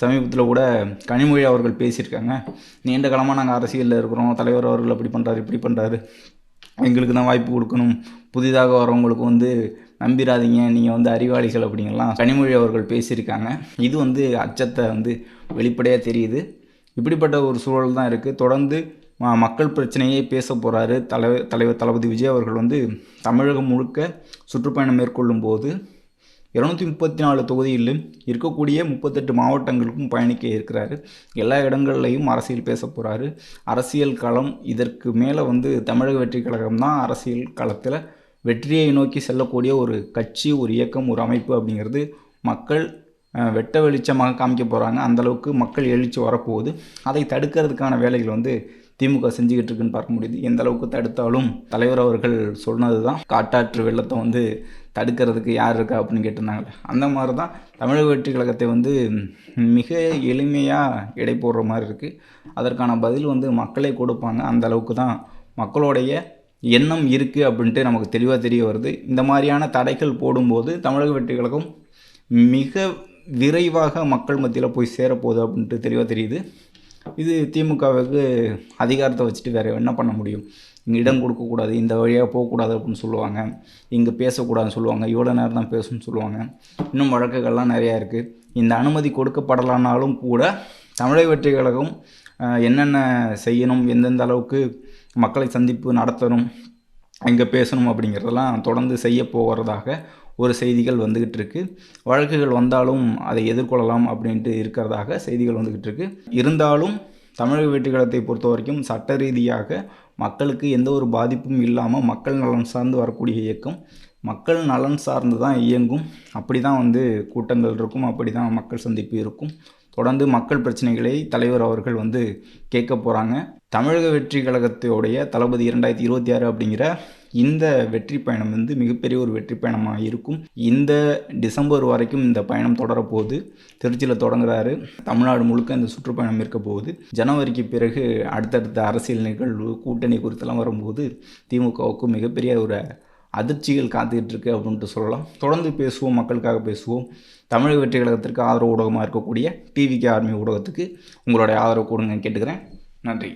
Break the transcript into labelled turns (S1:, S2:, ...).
S1: சமீபத்தில் கூட கனிமொழி அவர்கள் பேசியிருக்காங்க. நீண்ட காலமாக நாங்கள் அரசியலில் இருக்கிறோம். தலைவர் அவர்கள் அப்படி பண்ணுறாரு இப்படி பண்ணுறாரு எங்களுக்கு தான் வாய்ப்பு கொடுக்கணும். புதிதாக வரவங்களுக்கு வந்து நம்பிடாதீங்க நீங்கள் வந்து அறிவாளிகள் அப்படிங்கலாம் கனிமொழி அவர்கள் பேசியிருக்காங்க. இது வந்து அச்சத்தை வந்து வெளிப்படையாக தெரியுது. இப்படிப்பட்ட ஒரு சூழல் தான் இருக்குது தொடர்ந்து மக்கள் பிரச்சனையே பேச போகிறாரு தலைவர் தலைவர் தளபதி விஜய் அவர்கள் வந்து தமிழகம் முழுக்க சுற்றுப்பயணம் மேற்கொள்ளும் போது இரநூத்தி முப்பத்தி நாலு தொகுதியிலும் இருக்கக்கூடிய முப்பத்தெட்டு மாவட்டங்களுக்கும் பயணிக்க இருக்கிறாரு. எல்லா இடங்கள்லையும் அரசியல் பேச போகிறாரு அரசியல் களம் இதற்கு மேலே வந்து தமிழக வெற்றி கழகம் தான் அரசியல் களத்தில் வெற்றியை நோக்கி செல்லக்கூடிய ஒரு கட்சி ஒரு இயக்கம் ஒரு அமைப்பு அப்படிங்கிறது மக்கள் வெட்ட வெளிச்சமாக காமிக்க போகிறாங்க அந்தளவுக்கு மக்கள் எழுச்சி வரப்போகுது. அதை தடுக்கிறதுக்கான வேலைகள் வந்து திமுக செஞ்சுக்கிட்டு இருக்குன்னு பார்க்க முடியுது. எந்த அளவுக்கு தடுத்தாலும் தலைவர் அவர்கள் சொன்னது தான் காட்டாற்று வெள்ளத்தை வந்து தடுக்கிறதுக்கு யார் இருக்கா அப்படின்னு கேட்டிருந்தாங்களே. அந்த மாதிரி தான் தமிழக வெற்றி கழகத்தை வந்து மிக எளிமையாக எடை போடுற மாதிரி இருக்குது அதற்கான பதில் வந்து மக்களே கொடுப்பாங்க. அந்த அளவுக்கு தான் மக்களுடைய எண்ணம் இருக்குது அப்படின்ட்டு நமக்கு தெளிவாக தெரிய வருது. இந்த மாதிரியான தடைகள் போடும்போது தமிழக வெற்றி கழகம் மிக விரைவாக மக்கள் மத்தியில் போய் சேரப்போகுது அப்படின்ட்டு தெளிவாக தெரியுது. இது திமுகவுக்கு அதிகாரத்தை வச்சுட்டு வேறு என்ன பண்ண முடியும்? இங்கே இடம் கொடுக்கக்கூடாது இந்த வழியாக போகக்கூடாது அப்படின்னு சொல்லுவாங்க. இங்கே பேசக்கூடாதுன்னு சொல்லுவாங்க. இவ்வளோ நேரம் தான் பேசணும்னு சொல்லுவாங்க. இன்னும் வழக்குகள்லாம் நிறையா இருக்குது இந்த அனுமதி கொடுக்கப்படலானாலும் கூட தமிழக வெற்றி கழகம் என்னென்ன செய்யணும் எந்தெந்த அளவுக்கு மக்களை சந்திப்பு நடத்தணும் எங்கே பேசணும் அப்படிங்கிறதெல்லாம் தொடர்ந்து செய்ய போகிறதாக ஒரு செய்திகள் வந்துக்கிட்டு இருக்கு. வழக்குகள் வந்தாலும் அதை எதிர்கொள்ளலாம் அப்படின்ட்டு இருக்கிறதாக செய்திகள் வந்துக்கிட்டு இருக்கு. இருந்தாலும் தமிழக வெற்றிக்கழகத்தை பொறுத்த வரைக்கும் சட்ட ரீதியாக மக்களுக்கு எந்த ஒரு பாதிப்பும் இல்லாமல் மக்கள் நலன் சார்ந்து வரக்கூடிய இயக்கம். மக்கள் நலன் சார்ந்து தான் இயங்கும். அப்படி தான் வந்து கூட்டங்கள் இருக்கும். அப்படி தான் மக்கள் சந்திப்பு இருக்கும். தொடர்ந்து மக்கள் பிரச்சனைகளை தலைவர் அவர்கள் வந்து கேட்க போகிறாங்க தமிழக வெற்றி கழகத்தோடைய தளபதி இரண்டாயிரத்தி இருபத்தி ஆறு அப்படிங்கிற இந்த வெற்றி பயணம் வந்து மிகப்பெரிய ஒரு வெற்றி பயணமாக இருக்கும். இந்த டிசம்பர் வரைக்கும் இந்த பயணம் தொடரப்போகுது. திருச்சியில் தொடங்குறாரு. தமிழ்நாடு முழுக்க இந்த சுற்றுப்பயணம் இருக்க போகுது. ஜனவரிக்கு பிறகு அடுத்தடுத்த அரசியல் நிகழ்வு கூட்டணி குறித்தெல்லாம் வரும்போது திமுகவுக்கு மிகப்பெரிய ஒரு அதிர்ச்சிகள் காத்துக்கிட்டு அப்படின்ட்டு சொல்லலாம். தொடர்ந்து பேசுவோம் மக்களுக்காக பேசுவோம். தமிழக வெற்றி கழகத்திற்கு ஆதரவு ஊடகமாக இருக்கக்கூடிய டிவிகே ஆர்மி ஊடகத்துக்கு உங்களுடைய ஆதரவு கொடுங்க கேட்டுக்கிறேன். நன்றி.